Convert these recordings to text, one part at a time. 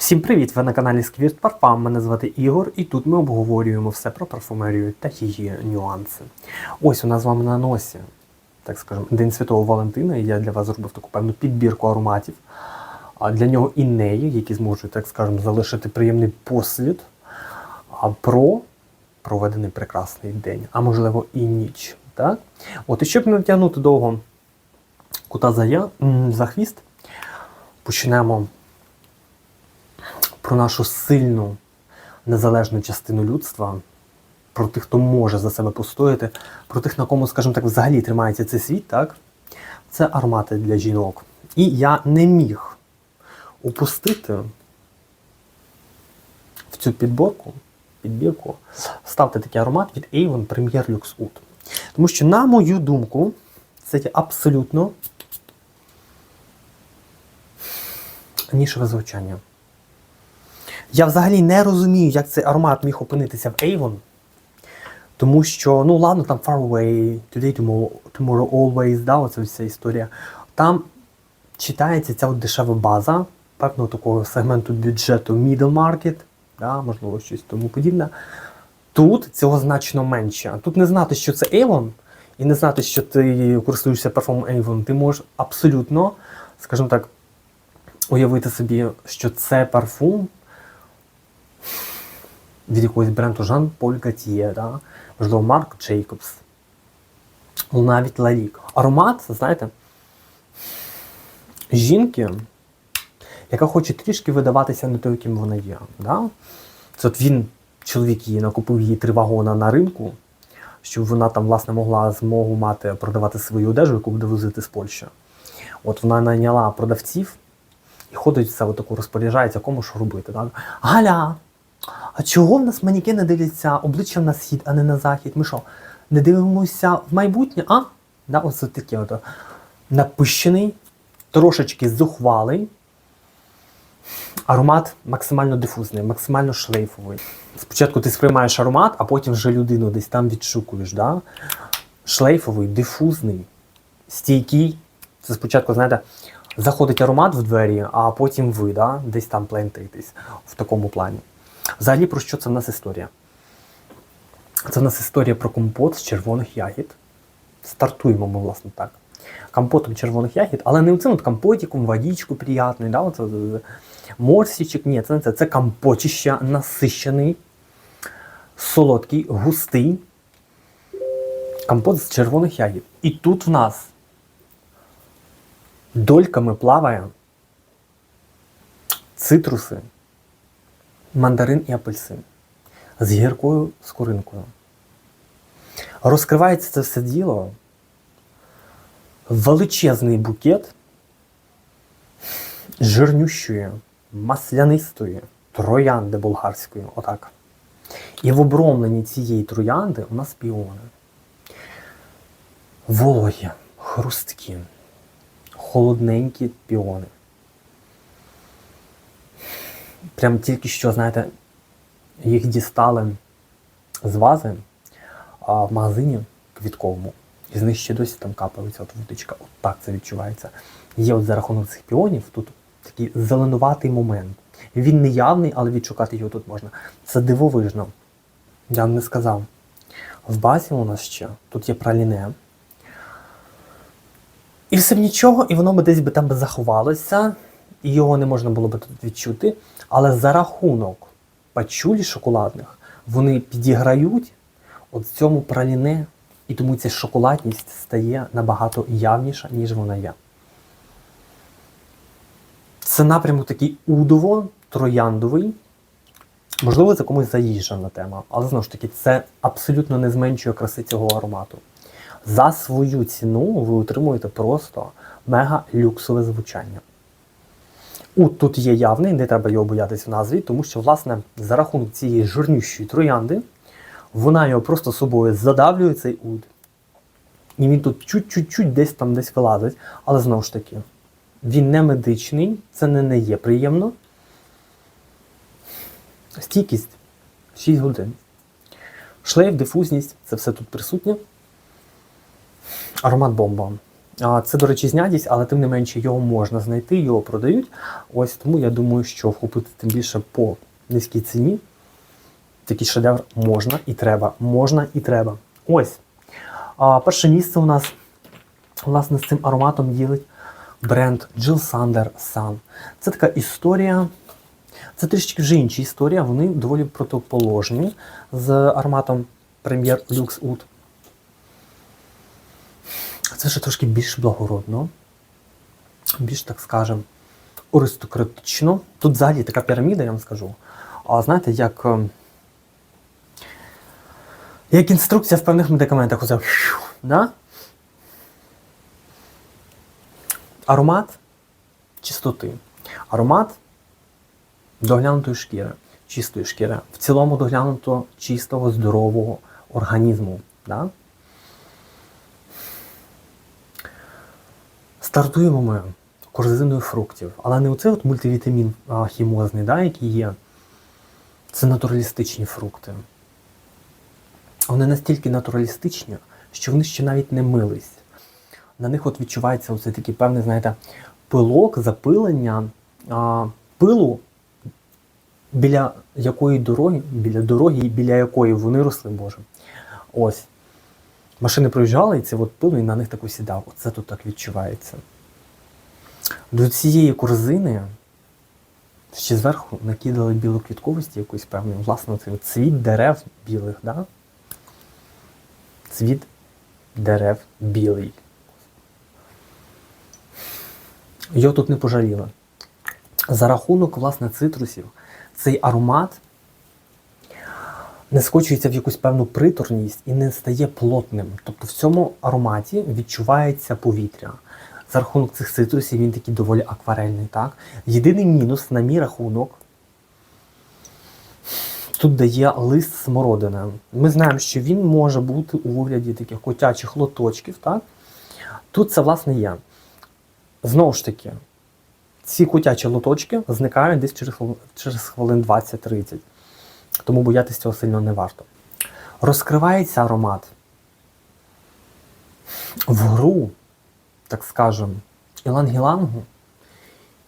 Всім привіт! Ви на каналі Сквірт Parfum. Мене звати Ігор, і тут ми обговорюємо все про парфумерію та її нюанси. Ось у нас з вами на носі, так скажемо, День Святого Валентина, і я для вас зробив таку певну підбірку ароматів. А для нього і неї, які зможуть, так скажемо, залишити приємний послід про проведений прекрасний день, а можливо і ніч. Так? От, і щоб не тягнути довго кута за, я, за хвіст, почнемо про нашу сильну незалежну частину людства, про тих, хто може за себе постояти, про тих, на кому, скажімо так, взагалі тримається цей світ, так? Це аромати для жінок. І я не міг упустити в цю підборку, підбірку, ставте такий аромат від Avon Premier Luxe Oud. Тому що, на мою думку, це абсолютно нішеве звучання. Я взагалі не розумію, як цей аромат міг опинитися в Avon. Тому що, ну ладно, там Far Away, Today, Tomorrow, Tomorrow Always, да, оця вся історія. Там читається ця от дешева база певного такого сегменту бюджету middle market, да, можливо, щось тому подібне. Тут цього значно менше. Тут не знати, що це Avon, і не знати, що ти користуєшся парфумом Avon, ти можеш абсолютно, скажімо так, уявити собі, що це парфум від якогось бренду Жан Поль Гатьє, да? можливо, Марк Джейкобс, навіть Лалік. Аромат, знаєте, жінки, яка хоче трішки видаватися не той, яким вона є. Да? Це от він, чоловік її, накупив її три вагона на ринку, щоб вона там, власне, могла змогу мати продавати свою одежу, яку буде возити з Польщі. От вона найняла продавців і ходить все отаку розпоряджається, кому що робити. Так? Галя! А чого в нас манікени дивляться обличчям на схід, а не на захід? Ми що, не дивимося в майбутнє, а? Да, ось таке от напищений, трошечки зухвалий. Аромат максимально дифузний, максимально шлейфовий. Спочатку ти сприймаєш аромат, а потім вже людину десь там відшукуєш. Да? Шлейфовий, дифузний, стійкий. Це спочатку, знаєте, заходить аромат в двері, а потім ви да? десь там плентаєтесь в такому плані. Взагалі, про що це в нас історія? Це в нас історія про компот з червоних ягід. Стартуємо ми, власне, так. Компотом червоних ягід, але не оцим от компотиком, водичку приятний, да, оце, морсічик. Ні, це не це. Це компотіща, насищений, солодкий, густий компот з червоних ягід. І тут в нас дольками плаває цитруси, мандарин і апельсин з гіркою скоринкою. Розкривається це все діло величезний букет жирнющої, маслянистої троянди болгарської. Отак. І в обромленні цієї троянди у нас піони. Вологі, хрусткі, холодненькі піони. Прям тільки що, знаєте, їх дістали з вази а в магазині квітковому. І з них ще досі там капається от водичка. От так це відчувається. Є от за рахунок цих піонів тут такий зеленуватий момент. Він не явний, але відшукати його тут можна. Це дивовижно. Я вам не сказав. В базі у нас ще тут є праліне. І все нічого, і воно би десь би там заховалося, і його не можна було би тут відчути. Але за рахунок пачулі шоколадних вони підіграють от цьому праліне, і тому ця шоколадність стає набагато явніша, ніж вона є. Це напрямок такий удово-трояндовий. Можливо, це комусь заїжджена тема, але знову ж таки, це абсолютно не зменшує краси цього аромату. За свою ціну ви отримуєте просто мега люксове звучання. Ут тут є явний, не треба його боятися в назві, тому що, власне, за рахунок цієї жирнющої троянди, вона його просто собою задавлює цей уд. І він тут чуть-чуть десь там десь вилазить, але знову ж таки, він не медичний, це не, не є приємно. Стійкість 6 годин. Шлейф, дифузність це все тут присутнє. Аромат бомба. Це, до речі, знятість, але тим не менше його можна знайти, його продають. Ось тому я думаю, що вхопити тим більше по низькій ціні. Такий шедевр можна і треба. Можна і треба. Ось. А, перше місце у нас власне з цим ароматом ділить бренд Jill Sander Sun. Це така історія. Це трішки вже інша історія. Вони доволі протиположні з ароматом Premier Lux Oud. Це вже трошки більш благородно, більш, так скажем, аристократично. Тут взагалі така піраміда, я вам скажу. А знаєте, як, е, як інструкція в певних медикаментах. Оце, да? Аромат чистоти. Аромат доглянутої шкіри, чистої шкіри. В цілому доглянуто чистого, здорового організму. Да? Стартуємо ми корзиною фруктів, але не оцей от мультивітамін хімозний, да, який є. Це натуралістичні фрукти. Вони настільки натуралістичні, що вони ще навіть не мились. На них от відчувається оцей такий певний, знаєте, пилок, запилення, а, пилу, біля якої дороги, біля дороги, біля якої вони росли, Боже. Ось. Машини проїжджали, і це от пило, і на них так осідав. Оце тут так відчувається. До цієї корзини ще зверху накидали білу квітковості якоїсь певної, власне, цей цвіт дерев білих, да? Цвіт дерев білий. Його тут не пожаліли. За рахунок, власне, цитрусів, цей аромат не скочується в якусь певну приторність і не стає плотним. Тобто в цьому ароматі відчувається повітря. За рахунок цих цитрусів він такий доволі акварельний. Так? Єдиний мінус, на мій рахунок, тут дає лист смородини. Ми знаємо, що він може бути у вигляді таких котячих лоточків. Так? Тут це, власне, є. Знову ж таки, ці котячі лоточки зникають десь через через хвилин 20-30. Тому боятися цього сильно не варто. Розкривається аромат в гру, так скажемо, ілангілангу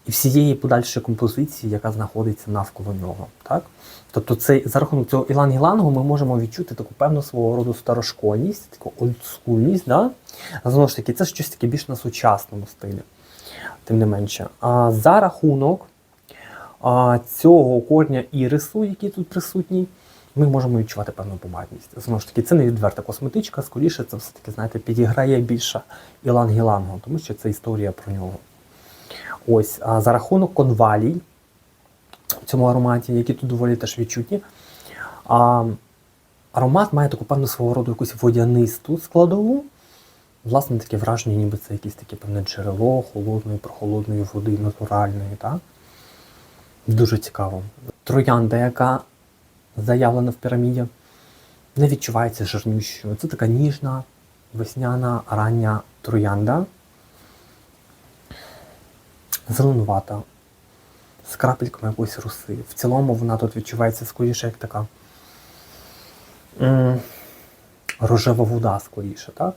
і всієї подальшої композиції, яка знаходиться навколо нього. Так? Тобто цей, за рахунок цього ілангілангу ми можемо відчути таку певну свого роду старошкольність, таку олдскульність. Да? Знову ж таки, це щось таке більш на сучасному стилі, тим не менше. А за рахунок цього корня ірису, який тут присутній, ми можемо відчувати певну помадність. Знову ж таки, це не відверта косметичка, скоріше це все-таки, знаєте, підіграє більше ілангілангу, тому що це історія про нього. Ось, а за рахунок конвалій в цьому ароматі, які тут доволі теж відчутні. А, аромат має таку певну свого роду якусь водянисту складову. Власне, таке враження, ніби це якесь таке певне джерело холодної, прохолодної води, натуральної. Так? Дуже цікаво. Троянда, яка заявлена в піраміді, не відчувається жирнющою. Це така ніжна, весняна, рання троянда. Зеленувата, з крапельками якоїсь руси. В цілому вона тут відчувається скоріше, як така рожева вода, скоріше, так?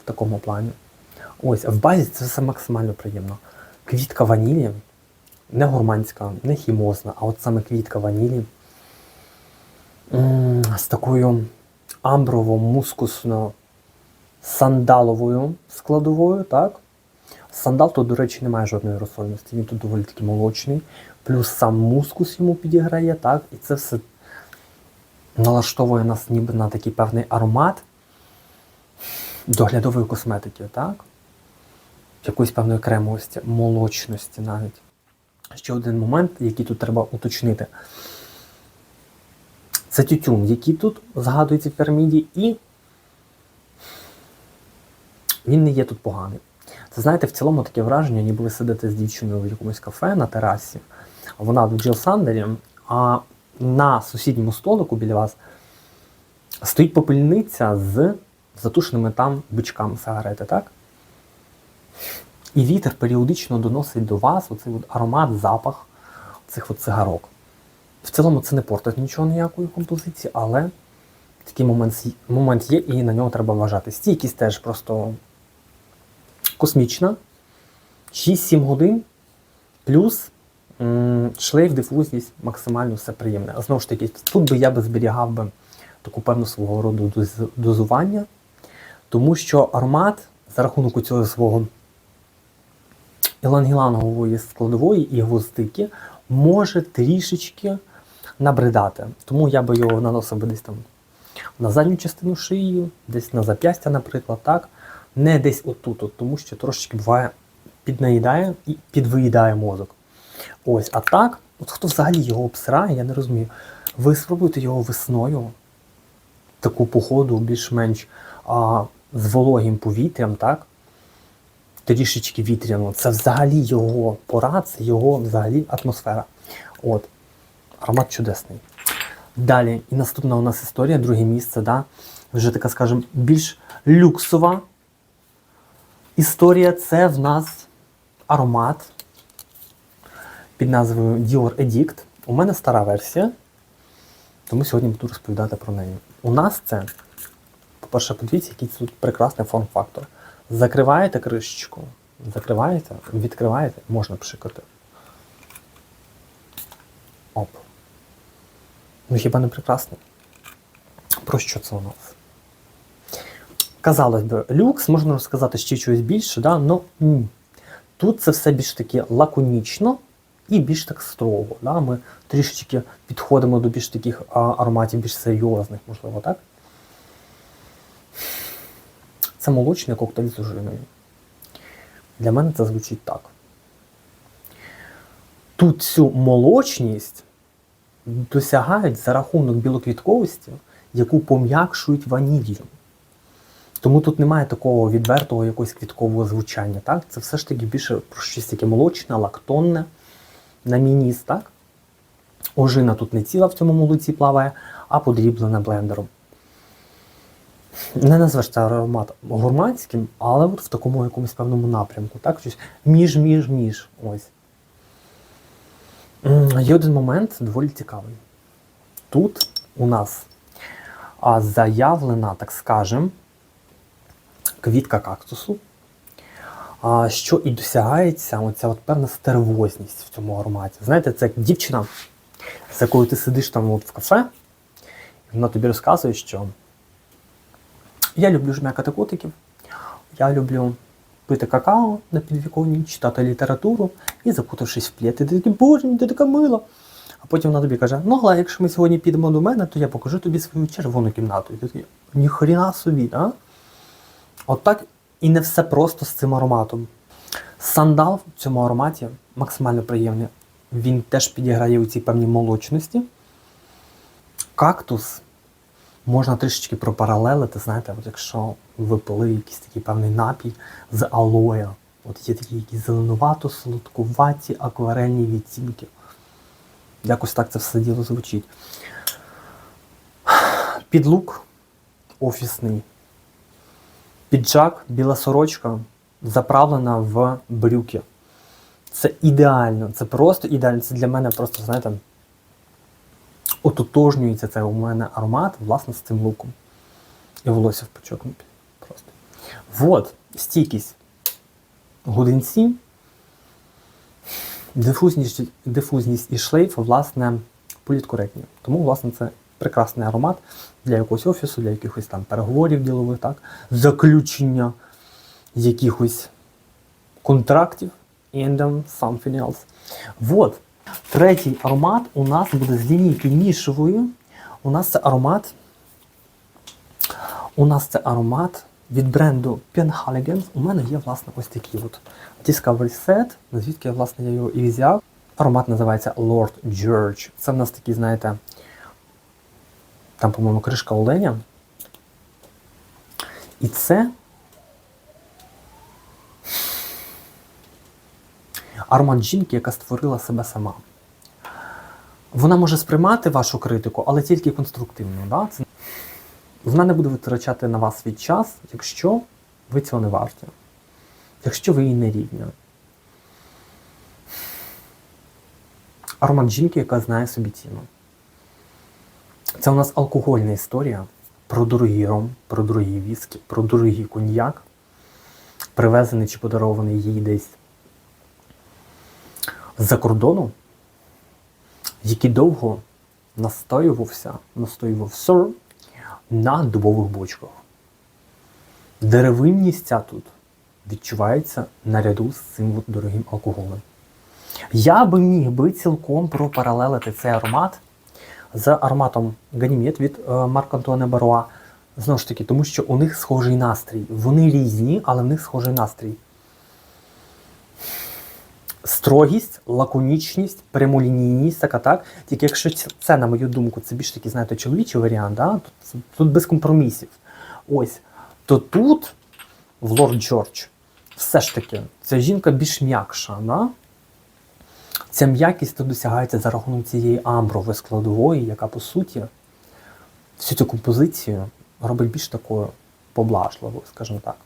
В такому плані. Ось, в базі це все максимально приємно. Квітка ванілі не гурманська, не хімозна, а от саме квітка ванілі з такою амброво-мускусно-сандаловою складовою, так? Сандал тут, до речі, не має жодної розсольності, він тут доволі таки молочний, плюс сам мускус йому підіграє, так? І це все налаштовує нас ніби на такий певний аромат доглядової косметики, так? Якоїсь певної кремовості, молочності навіть. Ще один момент, який тут треба уточнити. Це тютюн, який тут згадується в піраміді, і він не є тут поганий. Це знаєте, в цілому таке враження, ніби ви сидите з дівчиною в якомусь кафе на терасі, вона в Джил Сандері, а на сусідньому столику біля вас стоїть попільниця з затушеними там бичками сигарети, так? І вітер періодично доносить до вас оцей от аромат, запах цих от цигарок. В цілому це не портить нічого ніякої композиції, але такий момент, момент є, і на нього треба вважати. Стійкість теж просто космічна. 6-7 годин. Плюс шлейф, дифузність, максимально все приємне. Знову ж таки, тут би я би зберігав би таку певну свого роду дозування, тому що аромат за рахунок цього свого ілангілангової складової і гвоздики може трішечки набридати. Тому я би його наносив би десь там на задню частину шиї, десь на зап'ястя, наприклад, так. Не десь отут, от, тому що трошечки буває піднаїдає і підвиїдає мозок. Ось, а так, от хто взагалі його обсирає, я не розумію. Ви спробуйте його весною, таку походу, більш-менш з вологим повітрям, так? Трішечки вітряно. Це взагалі його пора, це його взагалі атмосфера. От. Аромат чудесний. Далі, і наступна у нас історія, друге місце, да? вже така, скажімо, більш люксова історія. Це в нас аромат під назвою Dior Edict. У мене стара версія, тому сьогодні буду розповідати про неї. У нас це, по-перше, подивіться, який тут прекрасний форм-фактор. Закриваєте кришечку, закриваєте, відкриваєте, можна пшикати. Оп. Ну хіба не прекрасно? Про що це нас? Казалось би, люкс, можна сказати ще чогось більше, да? но ні. Тут це все більш таки лаконічно і більш так строго. Да? Ми трішечки підходимо до більш таких ароматів, більш серйозних, можливо, так? Це молочний коктейль з ожиною. Для мене це звучить так. Тут цю молочність досягають за рахунок білоквітковості, яку пом'якшують ваніллю. Тому тут немає такого відвертого якогось квіткового звучання. Так? Це все ж таки більше про щось таке молочне, лактонне, на мініс, так? Ожина тут не ціла в цьому молоці плаває, а подріблена блендером. Не назвеш це аромат гурманським, але от в такому якомусь певному напрямку. Так? Між-між-між. Ось. Є один момент доволі цікавий. Тут у нас заявлена, так скажем, квітка кактусу, що і досягається оця от певна стервозність в цьому ароматі. Знаєте, це як дівчина, з якою ти сидиш там от в кафе, і вона тобі розказує, що я люблю жмякати котиків, я люблю пити какао на підвіконні, читати літературу і закутавшись в. І ти такий, боже, ти така мила. А потім вона тобі каже: ну, але якщо ми сьогодні підемо до мене, то я покажу тобі свою червону кімнату. І ти такий, ніхрена собі, а? От так і не все просто з цим ароматом. Сандал в цьому ароматі максимально приємний. Він теж підіграє у цій певній молочності. Кактус можна трішечки пропаралелити, знаєте, от якщо ви пили якийсь такий певний напій з алоя. От є такі якісь зеленувато, солодкуваті, акварельні відтінки. Якось так це все діло звучить. Підлук офісний. Піджак, біла сорочка заправлена в брюки. Це ідеально, це просто ідеально. Це для мене просто, знаєте, ототожнюється це у мене аромат, власне, з цим луком. І волосся в піде. Просто. Вот, стійкість годинці, дифузність, дифузність і шлейф, власне, політкоректні. Тому, власне, це прекрасний аромат для якогось офісу, для якихось там переговорів ділових, так, заключення якихось контрактів and then something else. Вот. Третій аромат у нас буде з лінійки нішевої. У нас це аромат. У нас це аромат від бренду Penhaligon. У мене є, власне, ось такий от Discovery Set, звідки власне, я його і взяв. Аромат називається Lord George. Це в нас такий, знаєте, там, по-моєму, кришка оленя. І це аромат жінки, яка створила себе сама. Вона може сприймати вашу критику, але тільки конструктивно. Да? Це... Вона не буде витрачати на вас свій час, якщо ви цього не варті, якщо ви її не рівня. Аромат жінки, яка знає собі ціну. Це у нас алкогольна історія про дорогий ром, про дорогі віскі, про дорогий коньяк. привезений чи подарований їй десь з-за кордону, який довго настоювався, настоювався на дубових бочках. Деревинність ця тут відчувається наряду з цим от дорогим алкоголем. Я би міг би цілком пропаралелити цей аромат з ароматом Ганімед від е, Марк Антуане Баруа. Знову ж таки, тому що у них схожий настрій. Вони різні, але в них схожий настрій. Строгість, лаконічність, прямолінійність, така так. Тільки якщо це, на мою думку, це більш такий, знаєте, чоловічий варіант, да? тут, тут без компромісів. Ось. То тут, в Лорд Джордж, все ж таки, ця жінка більш м'якша. Да? Ця м'якість тут досягається за рахунок цієї амбрової складової, яка по суті всю цю композицію робить більш такою поблажливою, скажімо так.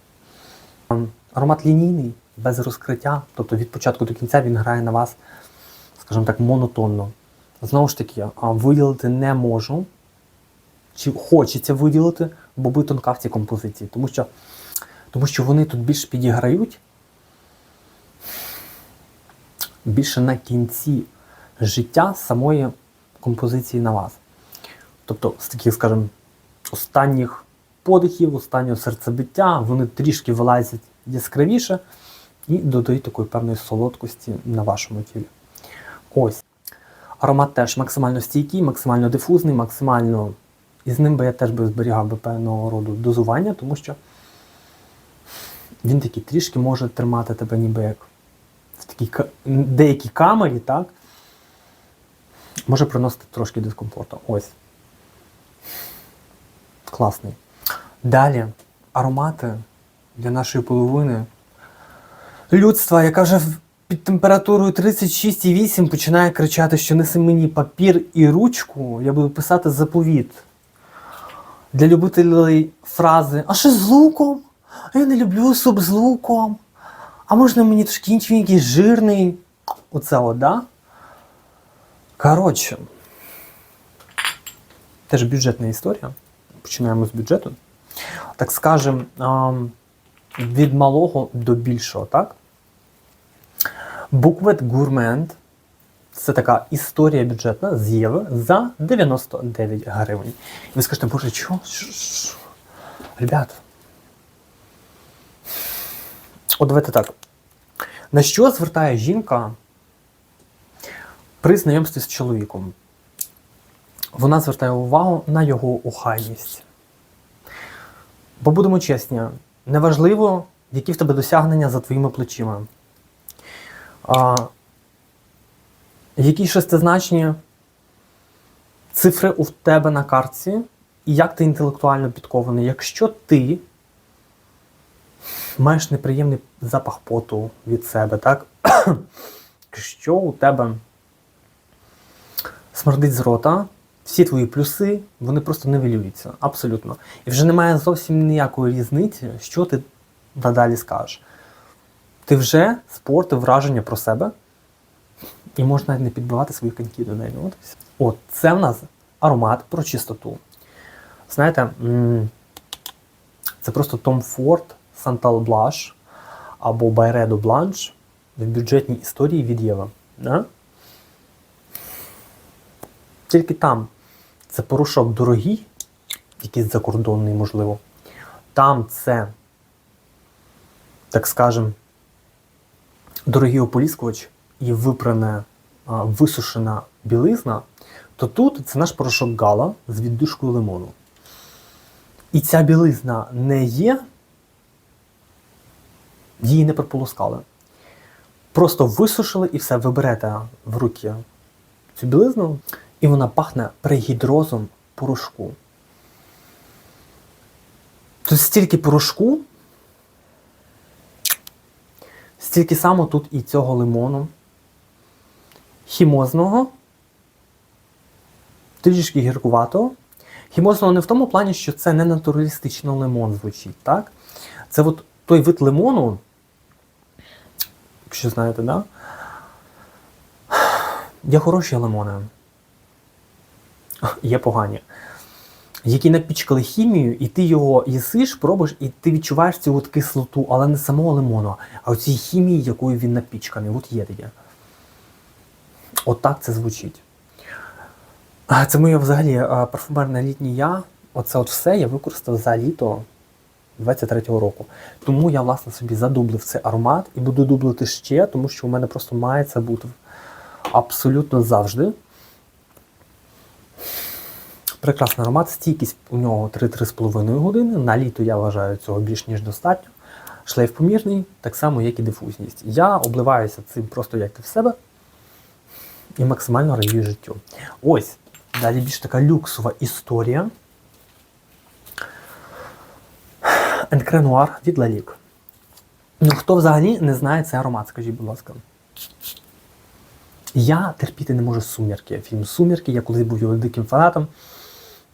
Ем, Аромат лінійний, без розкриття, тобто від початку до кінця він грає на вас, скажімо так, монотонно. Знову ж таки, виділити не можу, чи хочеться виділити, бо би тонка в цій композиції, тому що, тому що вони тут більш підіграють більше на кінці життя самої композиції на вас. Тобто, з таких, скажімо, останніх подихів, останнього серцебиття, вони трішки вилазять яскравіше і додають такої певної солодкості на вашому тілі. Ось. Аромат теж максимально стійкий, максимально дифузний, максимально. І з ним би я теж би зберігав би певного роду дозування, тому що він такий трішки може тримати тебе ніби як в такій деякій камері, так? Може приносити трошки дискомфорту. Ось. Класний. Далі аромати для нашої половини людства, яка вже під температурою 36,8 починає кричати, що неси мені папір і ручку, я буду писати заповіт. Для любителей фрази А що з луком? А я не люблю суп з луком. А можна мені трошки якийсь жирний? Оце от, да? Коротше. Теж бюджетна історія. Починаємо з бюджету. Так скажем, від малого до більшого, так? Буквет Гурмент це така історія бюджетна з Єви за 99 гривень. І ви скажете, боже, чого? Ребят. От давайте так. На що звертає жінка при знайомстві з чоловіком? Вона звертає увагу на його охайність. Бо будемо чесні, неважливо, які в тебе досягнення за твоїми плечима. А, які шестизначні цифри у тебе на картці, і як ти інтелектуально підкований. Якщо ти маєш неприємний запах поту від себе, так? Якщо у тебе смердить з рота, всі твої плюси, вони просто нивелюються. Абсолютно. І вже немає зовсім ніякої різниці, що ти надалі скажеш. Ти вже спортив враження про себе, і можна не підбивати свої коньки до неї. От. От, це в нас аромат про чистоту. Знаєте, це просто Tom Ford Santal Blush або Byredo Blanche в бюджетній історії від Єва. Тільки там це порошок дорогий, якийсь закордонний, можливо. Там це, так скажем, дорогий ополіскувач і випране, а, висушена білизна, то тут це наш порошок гала з віддушкою лимону. І ця білизна не є, її не прополоскали. Просто висушили і все, ви берете в руки цю білизну, і вона пахне пригідрозом порошку. Тут стільки порошку, стільки само тут і цього лимону, хімозного, трішки гіркуватого. Хімозного не в тому плані, що це не натуралістично лимон звучить, так? Це от той вид лимону, якщо знаєте, да? Є хороші лимони. Є погані. які напічкали хімію, і ти його їсиш, пробуєш, і ти відчуваєш цю от кислоту, але не самого лимону, а оцій хімії, якою він напічканий. От є таке. От так це звучить. Це моє взагалі парфумерне літнє я. Оце от все я використав за літо 23-го року. Тому я, власне, собі задублив цей аромат і буду дублити ще, тому що у мене просто має це бути абсолютно завжди. Прекрасний аромат, стійкість у нього 3-3,5 години. На літо я вважаю цього більш ніж достатньо. Шлейф помірний, так само, як і дифузність. Я обливаюся цим просто як і в себе і максимально радію життю. Ось, далі більш така люксова історія. Енкренуар від Лалік. Ну, хто взагалі не знає цей аромат, скажіть, будь ласка. Я терпіти не можу сумірки. Фільм Сумірки, я колись був його диким фанатом.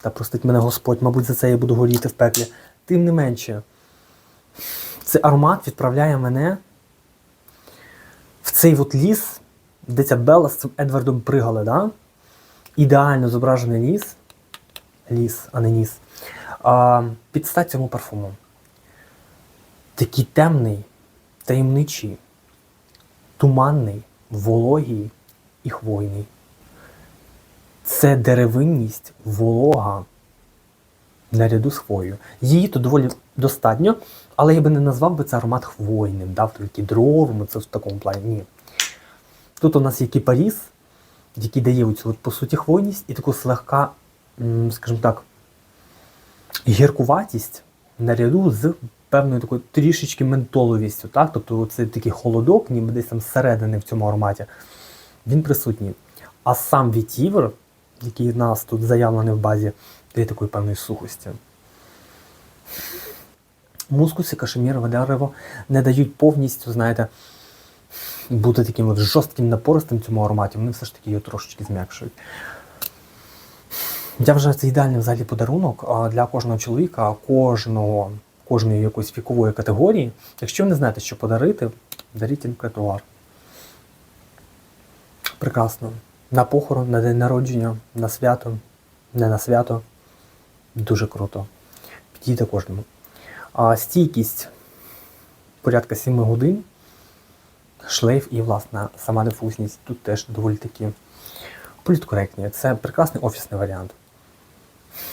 Та простить мене Господь, мабуть, за це я буду горіти в пеклі. Тим не менше, цей аромат відправляє мене в цей от ліс, де ця Белла з цим Едвардом пригали, да? ідеально зображений ліс. Ліс, а не ніс. А, під стать цьому парфуму. Такий темний, таємничий, туманний, вологий і хвойний. Це деревинність, волога наряду з хвою. Її то доволі достатньо, але я би не назвав би це аромат хвойним, дав тільки дровим, це в такому плані. Ні. Тут у нас є кіпаріс, який дає оцю, от, по суті, хвойність і таку слегка, скажімо так, гіркуватість наряду з певною такою трішечки ментоловістю. Так? Тобто це такий холодок, ніби десь там зсередини в цьому ароматі, він присутній. А сам вітівер, який в нас тут заявлений в базі, дає такої певної сухості. Мускус і кашемірове дерево не дають повністю, знаєте, бути таким от жорстким напористим цьому ароматі, вони все ж таки його трошечки зм'якшують. Я вважаю, це ідеальний взагалі подарунок для кожного чоловіка, кожного, кожної якоїсь вікової категорії. Якщо ви не знаєте, що подарити, даріть інкретуар. Прекрасно. На похорон, на день народження, на свято, не на свято. Дуже круто. Підійде кожному. А стійкість порядка 7 годин. Шлейф і, власне, сама дифузність тут теж доволі такі політкоректні. Це прекрасний офісний варіант.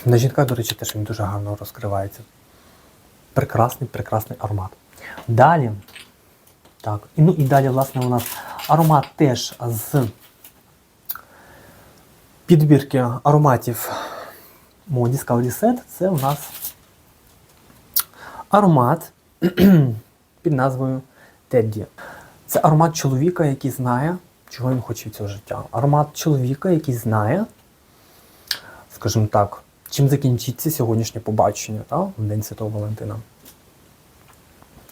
На жінках, до речі, теж він дуже гарно розкривається. Прекрасний, прекрасний аромат. Далі. Так, ну і далі, власне, у нас аромат теж з підбірки ароматів Discovery Set. Це у нас аромат під назвою Тедді. Це аромат чоловіка, який знає, чого він хоче від цього життя. Аромат чоловіка, який знає, скажімо так, чим закінчиться сьогоднішнє побачення та, в День Святого Валентина.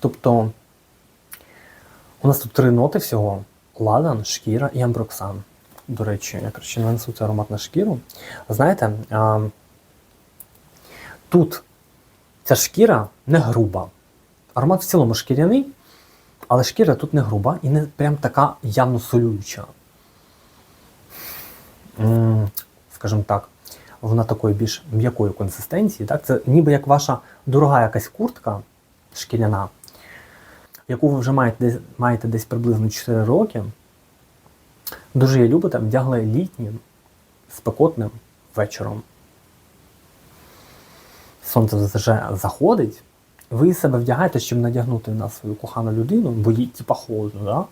Тобто, у нас тут три ноти всього: ладан, шкіра і амброксан. До речі, я краще нанесу цей аромат на шкіру. Знаєте, тут ця шкіра не груба. Аромат в цілому шкіряний, але шкіра тут не груба і не прям така явно солююча. Скажімо так, вона такої більш м'якої консистенції. Так? Це ніби як ваша дорога якась куртка шкіряна, яку ви вже маєте десь, маєте десь приблизно 4 роки. Дуже її любите, вдягли літнім, спекотним вечором. Сонце вже заходить, ви себе вдягаєте, щоб надягнути на свою кохану людину, бо їй типа холодно, да?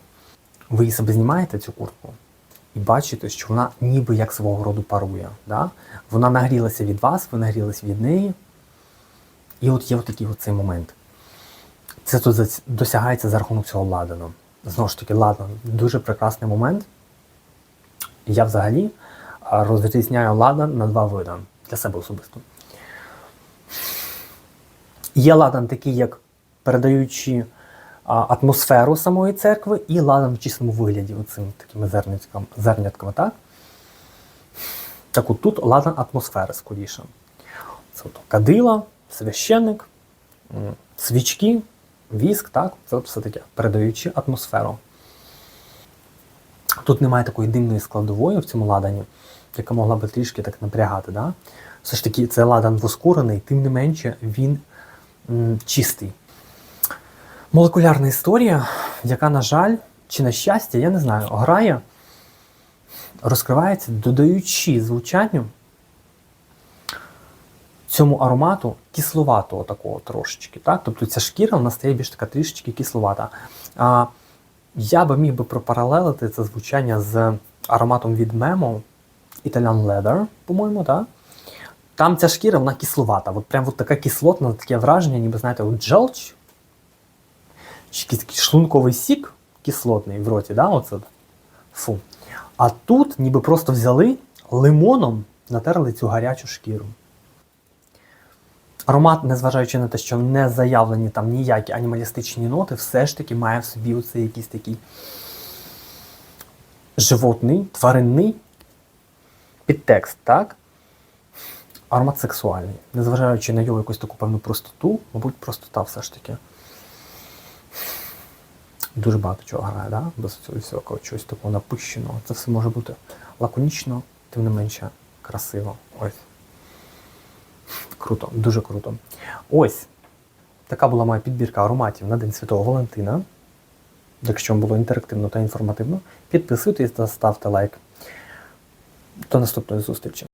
ви себе знімаєте цю куртку і бачите, що вона ніби як свого роду парує. Да? Вона нагрілася від вас, ви нагрілися від неї. І от є от такий момент. Це тут досягається за рахунок цього ладану. Знову ж таки, ладан дуже прекрасний момент. Я взагалі розрізняю ладан на два види для себе особисто. Є ладан такий, як передаючи атмосферу самої церкви, і ладан в чистому вигляді, оцим такими зернятками, зернятками, так? Так от тут ладан атмосфери скоріше. Це от кадила, священник, свічки, віск, так? Це все таке, передаючи атмосферу. Тут немає такої димної складової в цьому ладані, яка могла би трішки так напрягати. Да? Все ж таки, це ладан воскурений, тим не менше, він м, чистий. Молекулярна історія, яка, на жаль, чи на щастя, я не знаю, грає, розкривається, додаючи звучанню цьому аромату кисловатого такого трошечки. Так? Тобто ця шкіра вона стає більш така трішечки кисловата. А, я би міг би пропаралелити це звучання з ароматом від Memo Italian Leather, по-моєму, так? Там ця шкіра, вона кисловата. От прям от така кислотна, таке враження, ніби знаєте, от джелч, шлунковий сік кислотний в роті, да? Оце. Фу. А тут ніби просто взяли лимоном, натерли цю гарячу шкіру. Аромат, незважаючи на те, що не заявлені там ніякі анімалістичні ноти, все ж таки має в собі оцей якийсь такий животний, тваринний підтекст, так? Аромат сексуальний. Незважаючи на його якусь таку певну простоту, мабуть, простота все ж таки. Дуже багато чого грає, да? без цього всього чогось такого напищеного. Це все може бути лаконічно, тим не менше красиво. Ось. Круто, дуже круто. Ось. Така була моя підбірка ароматів на День Святого Валентина. Якщо вам було інтерактивно та інформативно, підписуйтесь та ставте лайк. До наступної зустрічі.